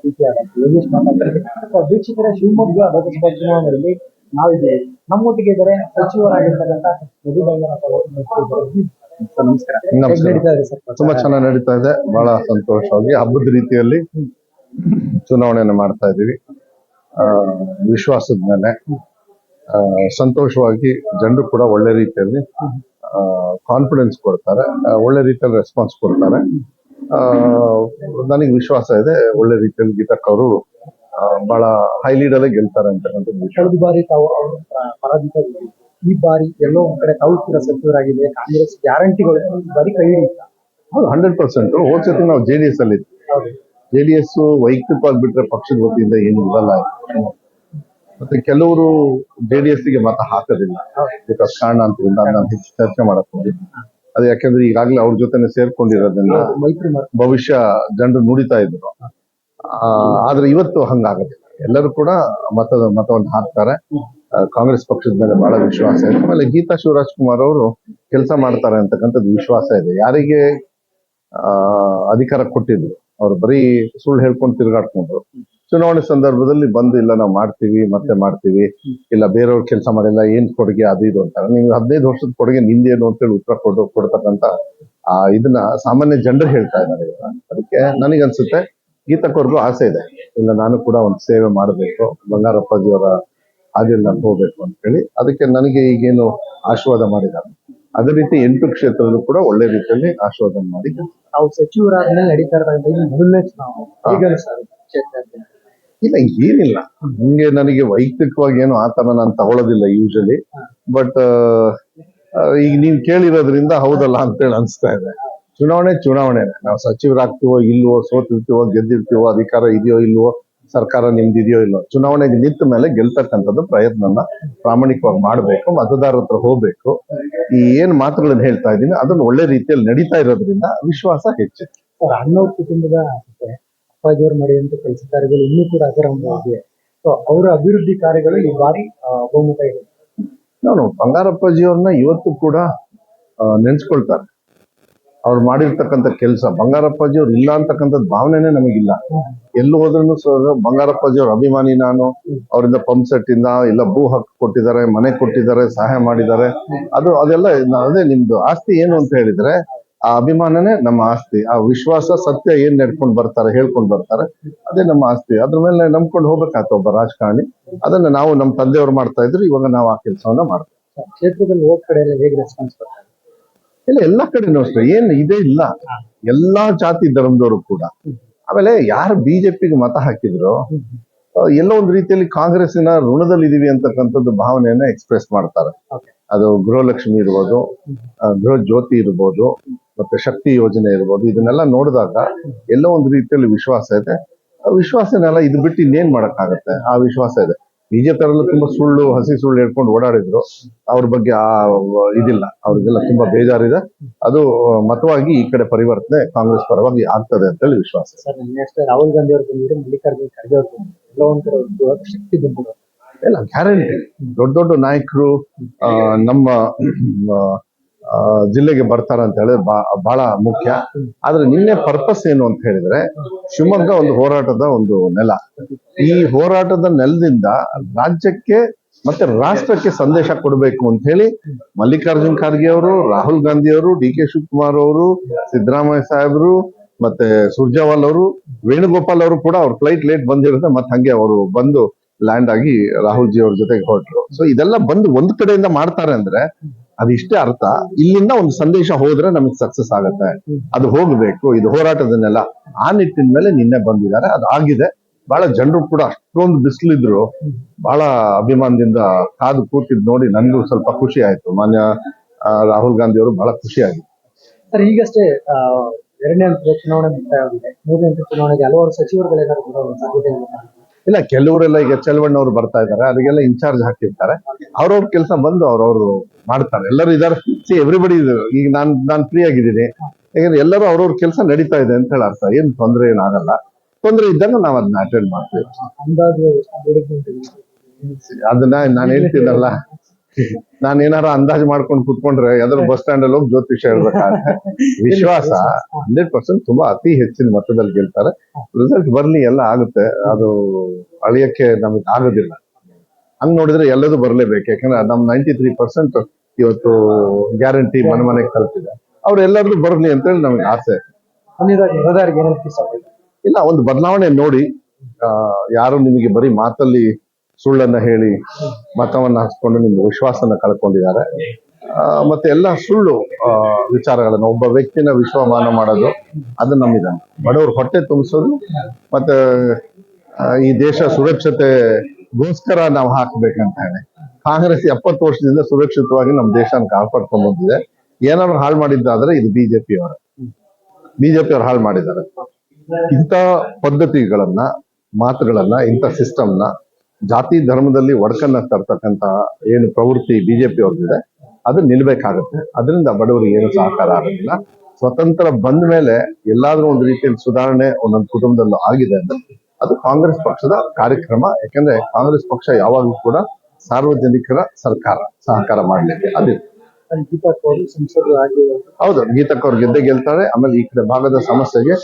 ಪ್ರೀತಿಯಾದ ಯೋಗೇಶ್ ಮಾತಾಡ್ತಾರೆ ವೀಕ್ಷಕರ ಶಿವಮೊಗ್ಗ ಲೋಕಸಭಾ ಚುನಾವಣೆಯಲ್ಲಿ ನಾವಿದ್ದೇವೆ. ನಮ್ಮೊಟ್ಟಿಗೆ ಇದ್ದಾರೆ ಸಚಿವರಾಗಿರ್ತಕ್ಕಂಥ ನಮಸ್ಕಾರ. ನಮಸ್ಕಾರ. ಹೇಗ್ ಸರ್? ತುಂಬಾ ಚೆನ್ನಾಗಿ ನಡೀತಾ ಇದೆ. ಬಹಳ ಸಂತೋಷವಾಗಿ ಹಬ್ಬದ ರೀತಿಯಲ್ಲಿ ಚುನಾವಣೆಯನ್ನು ಮಾಡ್ತಾ ಇದೀವಿ ಆ, ವಿಶ್ವಾಸದ ಮೇಲೆ. ಆ, ಸಂತೋಷವಾಗಿ ಜನರು ಕೂಡ ಒಳ್ಳೆ ರೀತಿಯಲ್ಲಿ ಕಾನ್ಫಿಡೆನ್ಸ್ ಕೊಡ್ತಾರೆ. ಒಳ್ಳೆ ರೀತಿಯಲ್ಲಿ ರೆಸ್ಪಾನ್ಸ್ ಕೊಡ್ತಾರೆ. ನನಗೆ ವಿಶ್ವಾಸ ಇದೆ ಒಳ್ಳೆ ರೀತಿಯಲ್ಲಿ ಗೀತಕ್ ಅವರು ಬಹಳ ಹೈ ಲೀಡಲ್ಲೇ ಗೆಲ್ತಾರೆ ಅಂತ ಕಳೆದ ಬಾರಿ ತಾವು ಅವರು ಪ್ರ- ಪರಾಜಿತರಾಗಿದ್ರು. ಈ ಬಾರಿ ಎಲ್ಲೋ ಒಂದ್ ಕಡೆ ತಾವು ಕೂಡ ಸಚಿವರಾಗಿದೆ ಕಾಂಗ್ರೆಸ್ ಗ್ಯಾರಂಟಿಗಳು ಈ ಬಾರಿ ಕೈ ಹಿಡಿಯುತ್ತ ಹೌದು ಹಂಡ್ರೆಡ್ ಪರ್ಸೆಂಟ್ ಹೋದ ಸತಿ ನಾವು ಜೆ ಡಿ ಎಸ್ ಅಲ್ಲಿ ಜೆ ಡಿ ಎಸ್ ವೈಯಕ್ತಿಕವಾಗಿ ಬಿಟ್ರೆ ಪಕ್ಷದ ವತಿಯಿಂದ ಏನು ಇರಲ್ಲ. ಮತ್ತೆ ಕೆಲವರು ಜೆ ಡಿ ಎಸ್ಗೆ ಮತ ಹಾಕೋದಿಲ್ಲ. ಕಾರಣ ಅಂತ ನಾನು ಹೆಚ್ಚು ಚರ್ಚೆ ಮಾಡಕ್ ಹೋಗಿಲ್ಲ ಅದು ಯಾಕಂದ್ರೆ ಈಗಾಗಲೇ ಅವ್ರ ಜೊತೆನೆ ಸೇರ್ಕೊಂಡಿರೋದ್ರಿಂದ ಮೈತ್ರಿ ಭವಿಷ್ಯ ಜನರು ನುಡಿತಾ ಇದ್ರು. ಆ, ಆದ್ರೆ ಇವತ್ತು ಹಂಗಾಗುತ್ತೆ. ಎಲ್ಲರೂ ಕೂಡ ಮತದ ಮತವನ್ನು ಹಾಕ್ತಾರೆ. ಕಾಂಗ್ರೆಸ್ ಪಕ್ಷದ ಮೇಲೆ ಬಹಳ ವಿಶ್ವಾಸ ಇದೆ. ಆಮೇಲೆ ಗೀತಾ ಶಿವರಾಜ್ ಕುಮಾರ್ ಅವರು ಕೆಲಸ ಮಾಡ್ತಾರೆ ಅಂತಕ್ಕಂಥದ್ದು ವಿಶ್ವಾಸ ಇದೆ. ಯಾರಿಗೆ ಆ, ಅಧಿಕಾರ ಕೊಟ್ಟಿದ್ರು? ಅವ್ರು ಬರೀ ಸುಳ್ಳು ಹೇಳ್ಕೊಂಡು ತಿರುಗಾಡ್ಕೊಂಡ್ರು. ಚುನಾವಣೆ ಸಂದರ್ಭದಲ್ಲಿ ಬಂದು, ಇಲ್ಲ, ನಾವು ಮಾಡ್ತೀವಿ, ಮತ್ತೆ ಮಾಡ್ತೀವಿ. ಇಲ್ಲ, ಬೇರೆಯವ್ರ ಕೆಲಸ ಮಾಡಿಲ್ಲ, ಏನ್ ಕೊಡುಗೆ, ಅದು ಇದು ಅಂತಾರೆ. ನೀವು ಹದಿನೈದು ವರ್ಷದ ಕೊಡುಗೆ ನಿಂದೇನು ಅಂತೇಳಿ ಉತ್ತರ ಕೊಡು ಕೊಡ್ತಕ್ಕಂತ ಆ, ಇದನ್ನ ಸಾಮಾನ್ಯ ಜನರು ಹೇಳ್ತಾ ಇದ್ದಾರೆ ಅದಕ್ಕೆ ನನಗನ್ಸುತ್ತೆ ಗೀತಕ್ಕೋರ್ಗೂ ಆಸೆ ಇದೆ. ಇಲ್ಲ, ನಾನು ಕೂಡ ಒಂದು ಸೇವೆ ಮಾಡಬೇಕು, ಬಂಗಾರಪ್ಪಾಜಿಯವರ ಹಾದಿಯಲ್ಲಿ ನಾನು ಹೋಗ್ಬೇಕು ಅಂತ ಹೇಳಿ. ಅದಕ್ಕೆ ನನಗೆ ಈಗೇನು ಆಶೀರ್ವಾದ ಮಾಡಿದ್ದಾರೆ. ಅದೇ ರೀತಿ ಎಂಟು ಕ್ಷೇತ್ರದಲ್ಲೂ ಕೂಡ ಒಳ್ಳೆ ರೀತಿಯಲ್ಲಿ ಆಶೀರ್ವಾದ ಮಾಡಿ ತಾವು ಸಚಿವರಾದ್ಮೇಲೆ ನಡೀತಾ ಇರ್ತಾರೆ ಮೊದಲನೇ ಚುನಾವಣೆ ಇಲ್ಲ, ಏನಿಲ್ಲ. ಹಂಗೆ ನನಗೆ ವೈಯಕ್ತಿಕವಾಗಿ ಏನು ಆ ಥರ ನಾನು ತಗೊಳ್ಳೋದಿಲ್ಲ ಯೂಶಲಿ ಬಟ್ ಈಗ ನೀವು ಕೇಳಿರೋದ್ರಿಂದ ಹೌದಲ್ಲ ಅಂತೇಳಿ ಅನಿಸ್ತಾ ಇದೆ. ಚುನಾವಣೆ ಚುನಾವಣೆ. ನಾವು ಸಚಿವರಾಗ್ತೀವೋ ಇಲ್ವೋ, ಸೋತಿರ್ತೀವೋ, ಗೆದ್ದಿರ್ತೀವೋ, ಅಧಿಕಾರ ಇದೆಯೋ ಇಲ್ವೋ, ಸರ್ಕಾರ ನಿಮ್ದಿದೆಯೋ ಇಲ್ವೋ, ಚುನಾವಣೆಗೆ ನಿಂತ ಮೇಲೆ ಗೆಲ್ತಕ್ಕಂಥದ್ದು ಪ್ರಯತ್ನನ ಪ್ರಾಮಾಣಿಕವಾಗಿ ಮಾಡಬೇಕು, ಮತದಾರರ ಹತ್ರ ಹೋಗ್ಬೇಕು. ಈ ಏನ್ ಮಾತುಗಳನ್ನು ಹೇಳ್ತಾ ಇದ್ದೀನಿ, ಅದನ್ನು ಒಳ್ಳೆ ರೀತಿಯಲ್ಲಿ ನಡೀತಾ ಇರೋದ್ರಿಂದ ವಿಶ್ವಾಸ ಹೆಚ್ಚು ಕುಟುಂಬದ ಅಪ್ಪಾಜಿಯವರು ಮಾಡಿದಂತ ಕೆಲಸ ಕಾರ್ಯಗಳು ಇನ್ನೂ ಕೂಡ ಆಗಿದೆ ಸೊ ಅವರ ಅಭಿವೃದ್ಧಿ ಕಾರ್ಯಗಳು ಈ ಬಾರಿ ಬಹುಮತ ಇದೆ. ನಾನು ಬಂಗಾರಪ್ಪಾಜಿಯವ್ರನ್ನ ಇವತ್ತು ಕೂಡ ನೆನೆಸ್ಕೊಳ್ತಾರೆ. ಅವ್ರು ಮಾಡಿರ್ತಕ್ಕಂಥ ಕೆಲಸ ಬಂಗಾರಪ್ಪಾಜಿ ಅವ್ರು ಇಲ್ಲ ಅಂತಕ್ಕಂಥದ್ದು ಭಾವನೆನೇ ನಮಗಿಲ್ಲ. ಎಲ್ಲಿ ಹೋದ್ರೂ ಸಹ ಬಂಗಾರಪ್ಪಾಜಿ ಅವ್ರ ಅಭಿಮಾನಿ ನಾನು. ಅವರಿಂದ ಪಂಪ್ ಸೆಟ್ ಇಂದ ಇಲ್ಲ ಭೂ ಹಕ್ಕು ಕೊಟ್ಟಿದ್ದಾರೆ, ಮನೆ ಕೊಟ್ಟಿದ್ದಾರೆ, ಸಹಾಯ ಮಾಡಿದ್ದಾರೆ. ಅದು, ಅದೆಲ್ಲ, ಅದೇ ನಿಮ್ದು ಆಸ್ತಿ ಏನು ಅಂತ ಹೇಳಿದ್ರೆ ಆ ಅಭಿಮಾನನೇ ನಮ್ಮ ಆಸ್ತಿ ಆ ವಿಶ್ವಾಸ ಸತ್ಯ ಏನ್ ನಡ್ಕೊಂಡು ಬರ್ತಾರೆ ಹೇಳ್ಕೊಂಡು ಬರ್ತಾರೆ ಅದೇ ನಮ್ಮ ಆಸ್ತಿ. ಅದ್ರ ಮೇಲೆ ನಂಬ್ಕೊಂಡು ಹೋಗ್ಬೇಕಾಗ್ತ ಒಬ್ಬ ರಾಜಕಾರಣಿ. ಅದನ್ನ ನಾವು ನಮ್ಮ ತಂದೆಯವ್ರು ಮಾಡ್ತಾ ಇದ್ರು ಇವಾಗ ನಾವು ಆ ಕೆಲಸವನ್ನ ಮಾಡ್ತೀವಿ. ಕ್ಷೇತ್ರದಲ್ಲಿ ಹೋದ ಕಡೆ ಹೇಗೆ ರೆಸ್ಪಾನ್ಸ್ ಬರ್ತಾರೆ ಇಲ್ಲ ಎಲ್ಲಾ ಕಡೆನೂ ಅಷ್ಟೇ. ಏನ್ ಇದೇ ಇಲ್ಲ. ಎಲ್ಲಾ ಜಾತಿ ಧರ್ಮದವರು ಕೂಡ. ಆಮೇಲೆ ಯಾರು ಬಿಜೆಪಿಗೆ ಮತ ಹಾಕಿದ್ರು ಎಲ್ಲೋ ಒಂದು ರೀತಿಯಲ್ಲಿ ಕಾಂಗ್ರೆಸ್ಸಿನ ಋಣದಲ್ಲಿ ಇದೀವಿ ಅಂತಕ್ಕಂಥದ್ದು ಭಾವನೆಯನ್ನ ಎಕ್ಸ್ಪ್ರೆಸ್ ಮಾಡ್ತಾರೆ. ಅದು ಗೃಹಲಕ್ಷ್ಮಿ ಇರ್ಬೋದು ಗೃಹ ಜ್ಯೋತಿ ಇರ್ಬೋದು ಮತ್ತೆ ಶಕ್ತಿ ಯೋಜನೆ ಇರ್ಬೋದು ಇದನ್ನೆಲ್ಲ ನೋಡಿದಾಗ ಎಲ್ಲೋ ಒಂದು ರೀತಿಯಲ್ಲಿ ವಿಶ್ವಾಸ ಇದೆ. ಆ ವಿಶ್ವಾಸನೆಲ್ಲ ಇದು ಬಿಟ್ಟು ಇನ್ನೇನ್ ಮಾಡಕ್ಕಾಗತ್ತೆ? ಆ ವಿಶ್ವಾಸ ಇದೆ. ಬಿಜೆಪಿ ಅವರೆಲ್ಲ ತುಂಬಾ ಸುಳ್ಳು ಹಸಿ ಸುಳ್ಳು ಹೇಳ್ಕೊಂಡು ಓಡಾಡಿದ್ರು. ಅವ್ರ ಬಗ್ಗೆ ಆ ಇದಿಲ್ಲ. ಅವ್ರಿಗೆಲ್ಲ ತುಂಬಾ ಬೇಜಾರಿದೆ. ಅದು ಮತವಾಗಿ ಈ ಕಡೆ ಪರಿವರ್ತನೆ ಕಾಂಗ್ರೆಸ್ ಪರವಾಗಿ ಆಗ್ತದೆ ಅಂತೇಳಿ ವಿಶ್ವಾಸ ಸರ್ ನೆಕ್ಸ್ಟ್ ರಾಹುಲ್ ಗಾಂಧಿ ಅವರು ಬಂದಿದ್ರು ಮಲ್ಲಿಕಾರ್ಜುನ್ ಖರ್ಗೆ ಅವರು ಬಂದಿದ್ರು ಎಲ್ಲ ಶಕ್ತಿ ಇಲ್ಲ ಗ್ಯಾರಂಟಿ. ದೊಡ್ಡ ದೊಡ್ಡ ನಾಯಕರು ಆ, ನಮ್ಮ ಜಿಲ್ಲೆಗೆ ಬರ್ತಾರ ಅಂತ ಹೇಳಿದ್ರೆ ಬಹಳ ಮುಖ್ಯ. ಆದ್ರೆ ನಿನ್ನೆ ಪರ್ಪಸ್ ಏನು ಅಂತ ಹೇಳಿದ್ರೆ ಶಿವಮೊಗ್ಗ ಒಂದು ಹೋರಾಟದ ಒಂದು ನೆಲ. ಈ ಹೋರಾಟದ ನೆಲದಿಂದ ರಾಜ್ಯಕ್ಕೆ ಮತ್ತೆ ರಾಷ್ಟ್ರಕ್ಕೆ ಸಂದೇಶ ಕೊಡಬೇಕು ಅಂತ ಹೇಳಿ ಮಲ್ಲಿಕಾರ್ಜುನ್ ಖರ್ಗೆ ಅವರು, ರಾಹುಲ್ ಗಾಂಧಿ ಅವರು, ಡಿ ಕೆ ಶಿವಕುಮಾರ್ ಅವರು, ಸಿದ್ದರಾಮಯ್ಯ ಸಾಹೇಬರು, ಮತ್ತೆ ಸುರ್ಜಾವಾಲ್ ಅವರು, ವೇಣುಗೋಪಾಲ್ ಅವರು ಕೂಡ ಅವ್ರ ಫ್ಲೈಟ್ ಲೇಟ್ ಬಂದಿರುತ್ತೆ ಮತ್ತೆ ಹಂಗೆ ಅವರು ಬಂದು ಲ್ಯಾಂಡ್ ಆಗಿ ರಾಹುಲ್ ಜಿ ಅವ್ರ ಜೊತೆಗೆ ಹೊರಟ್ರು. ಸೊ ಇದೆಲ್ಲ ಬಂದು ಒಂದ್ ಕಡೆಯಿಂದ ಮಾಡ್ತಾರೆ ಅಂದ್ರೆ ಅದಿಷ್ಟೇ ಅರ್ಥ. ಇಲ್ಲಿಂದ ಒಂದು ಸಂದೇಶ ಹೋದ್ರೆ ನಮಗೆ ಸಕ್ಸಸ್ ಆಗತ್ತೆ. ಅದು ಹೋಗ್ಬೇಕು. ಇದು ಹೋರಾಟದನ್ನೆಲ್ಲ ಆ ನಿಟ್ಟಿನ ಮೇಲೆ ನಿನ್ನೆ ಬಂದಿದ್ದಾರೆ. ಅದು ಆಗಿದೆ. ಬಹಳ ಜನರು ಕೂಡ ಅಷ್ಟೊಂದು ಬಿಸಿಲಿದ್ರು. ಬಹಳ ಅಭಿಮಾನದಿಂದ ಕಾದು ಕೂತಿದ್ ನೋಡಿ ನನ್ಗೂ ಸ್ವಲ್ಪ ಖುಷಿ ಆಯ್ತು. ಮಾನ್ಯ ರಾಹುಲ್ ಗಾಂಧಿ ಅವರು ಬಹಳ ಖುಷಿ ಆಗಿದೆ ಸರ್, ಈಗಷ್ಟೇ ಎರಡನೇ ಹಂತದ ಚುನಾವಣೆ ಮುಕ್ತಾಯವಾಗಿದೆ ಮೂರನೇ ಹಂತದ ಚುನಾವಣೆಗೆ ಹಲವಾರು ಸಚಿವರುಗಳೇನಾದ್ರು ಸಾಧ್ಯತೆ. ಇಲ್ಲ ಕೆಲವರೆಲ್ಲ ಈಗ ಚೆಲುವಣ್ಣವ್ರು ಬರ್ತಾ ಇದ್ದಾರೆ ಅದಕ್ಕೆಲ್ಲ ಇನ್ಚಾರ್ಜ್ ಹಾಕಿರ್ತಾರೆ. ಅವ್ರವ್ರ ಕೆಲಸ ಬಂದು ಅವ್ರವ್ರು ಮಾಡ್ತಾರೆ. ಎಲ್ಲರೂ ಇದಾರೆ ಸಿ ಎವ್ರಿಬಡಿ ಈಗ ನಾನ್ ನಾನ್ ಫ್ರೀ ಆಗಿದ್ದೀನಿ. ಯಾಕಂದ್ರೆ ಎಲ್ಲರೂ ಅವ್ರವ್ರ ಕೆಲಸ ನಡೀತಾ ಇದೆ ಅಂತ ಹೇಳಿ ಅರ್ಥ. ಏನ್ ತೊಂದರೆ ಏನಾಗಲ್ಲ ತೊಂದರೆ ಇದ್ದಾಗ ನಾವು ಅದನ್ನ ಅಟೆಂಡ್ ಮಾಡ್ತೀವಿ? ಅದನ್ನ ನಾನು ಹೇಳ್ತೀನಲ್ಲ ನಾನು ಏನಾರ ಅಂದಾಜು ಮಾಡ್ಕೊಂಡು ಕುತ್ಕೊಂಡ್ರೆ ಯಾವ್ದಾದ್ರು ಬಸ್ ಸ್ಟ್ಯಾಂಡ್ ಅಲ್ಲಿ ಹೋಗಿ ಜ್ಯೋತಿಷ ಹೇಳ್ಬೇಕಾದ್ರೆ ವಿಶ್ವಾಸ. ಹಂಡ್ರೆಡ್ ಪರ್ಸೆಂಟ್ ತುಂಬಾ ಅತಿ ಹೆಚ್ಚಿನ ಮಟ್ಟದಲ್ಲಿ ಗೆಲ್ತಾರೆ. ರಿಸಲ್ಟ್ ಬರ್ಲಿ ಎಲ್ಲ ಆಗುತ್ತೆ. ಅದು ಅಳಿಯಕ್ಕೆ ನಮಗೆ ಆಗೋದಿಲ್ಲ. ಹಂಗ್ ನೋಡಿದ್ರೆ ಎಲ್ಲದೂ ಬರ್ಲೇಬೇಕು. ಯಾಕಂದ್ರೆ ನಮ್ ನೈಂಟಿ ತ್ರೀ ಪರ್ಸೆಂಟ್ ಇವತ್ತು ಗ್ಯಾರಂಟಿ ಮನೆ ಮನೆಗೆ ಕಲ್ತಿದೆ ಅವ್ರು ಬರಲಿ ಬರ್ಲಿ ಅಂತೇಳಿ ನಮ್ಗೆ ಆಸೆ. ಇಲ್ಲ ಒಂದು ಬದಲಾವಣೆ ನೋಡಿ. ಯಾರು ನಿಮಗೆ ಬರೀ ಮಾತಲ್ಲಿ ಸುಳ್ಳನ್ನ ಹೇಳಿ ಮತವನ್ನ ಹಾಕಿಕೊಂಡು ನಿಮ್ಮ ವಿಶ್ವಾಸನ ಕಳ್ಕೊಂಡಿದ್ದಾರೆ. ಮತ್ತೆ ಎಲ್ಲ ಸುಳ್ಳು ವಿಚಾರಗಳನ್ನ ಒಬ್ಬ ವ್ಯಕ್ತಿನ ವಿಶ್ವಮಾನ ಮಾಡೋದು, ಅದು ನಮ್ಮಿದೆ. ಬಡವ್ರ ಹೊಟ್ಟೆ ತುಂಬಿಸೋದು, ಮತ್ತೆ ಈ ದೇಶ ಸುರಕ್ಷತೆಗೋಸ್ಕರ ನಾವು ಹಾಕ್ಬೇಕಂತ ಹೇಳಿ. ಕಾಂಗ್ರೆಸ್ ಎಪ್ಪತ್ತು ವರ್ಷದಿಂದ ಸುರಕ್ಷಿತವಾಗಿ ನಮ್ಮ ದೇಶನ ಕಾಪಾಡ್ಕೊಂಡು ಬಂದಿದೆ. ಏನಾದ್ರು ಹಾಳು ಮಾಡಿದ್ದಾದ್ರೆ ಇದು ಬಿಜೆಪಿ ಅವರ ಬಿಜೆಪಿ ಅವ್ರು ಹಾಳು ಮಾಡಿದ್ದಾರೆ. ಇಂಥ ಪದ್ಧತಿಗಳನ್ನ, ಮಾತುಗಳನ್ನ, ಇಂಥ ಸಿಸ್ಟಮ್ನ ಜಾತಿ ಧರ್ಮದಲ್ಲಿ ಒಡಕನ್ನ ತರ್ತಕ್ಕಂತ ಏನು ಪ್ರವೃತ್ತಿ ಬಿಜೆಪಿ ಅವ್ರದ್ದಿದೆ, ಅದು ನಿಲ್ಬೇಕಾಗತ್ತೆ. ಅದರಿಂದ ಬಡವರಿಗೆ ಏನು ಸಹಕಾರ ಆಗೋದಿಲ್ಲ. ಸ್ವತಂತ್ರ ಬಂದ ಮೇಲೆ ಎಲ್ಲಾದ್ರೂ ಒಂದು ರೀತಿಯಲ್ಲಿ ಸುಧಾರಣೆ ಒಂದೊಂದು ಕುಟುಂಬದಲ್ಲೂ ಆಗಿದೆ ಅಂದ್ರೆ ಅದು ಕಾಂಗ್ರೆಸ್ ಪಕ್ಷದ ಕಾರ್ಯಕ್ರಮ. ಯಾಕಂದ್ರೆ ಕಾಂಗ್ರೆಸ್ ಪಕ್ಷ ಯಾವಾಗಲೂ ಕೂಡ ಸಾರ್ವಜನಿಕರ ಸರ್ಕಾರ, ಸಹಕಾರ ಮಾಡಲಿಕ್ಕೆ ಅದು ಹೌದು ಗೀತಕ್ ಅವ್ರು ಗೆದ್ದೆ ಗೆಲ್ತಾರೆ. ಆಮೇಲೆ ಈ ಕಡೆ ಭಾಗದ ಸಮಸ್ಯೆಗೆ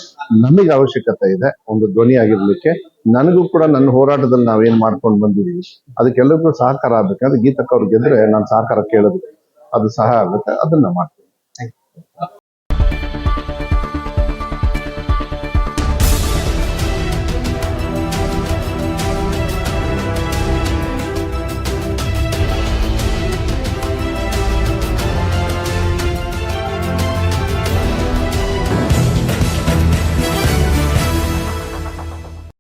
ನಮಗೆ ಅವಶ್ಯಕತೆ ಇದೆ. ಒಂದು ಧ್ವನಿ ಆಗಿರ್ಲಿಕ್ಕೆ ನನಗೂ ಕೂಡ ನನ್ನ ಹೋರಾಟದಲ್ಲಿ ನಾವೇನ್ ಮಾಡ್ಕೊಂಡು ಬಂದಿದ್ದೀವಿ ಅದಕ್ಕೆಲ್ಲರಿಗೂ ಸಹಕಾರ ಆಗ್ಬೇಕಂದ್ರೆ ಅಂದ್ರೆ ಅವ್ರು ಗೆದ್ರೆ ನಾನು ಸಹಕಾರ ಕೇಳೋದು ಅದು ಸಹ ಆಗುತ್ತೆ, ಅದನ್ನ ಮಾಡ್ತೀನಿ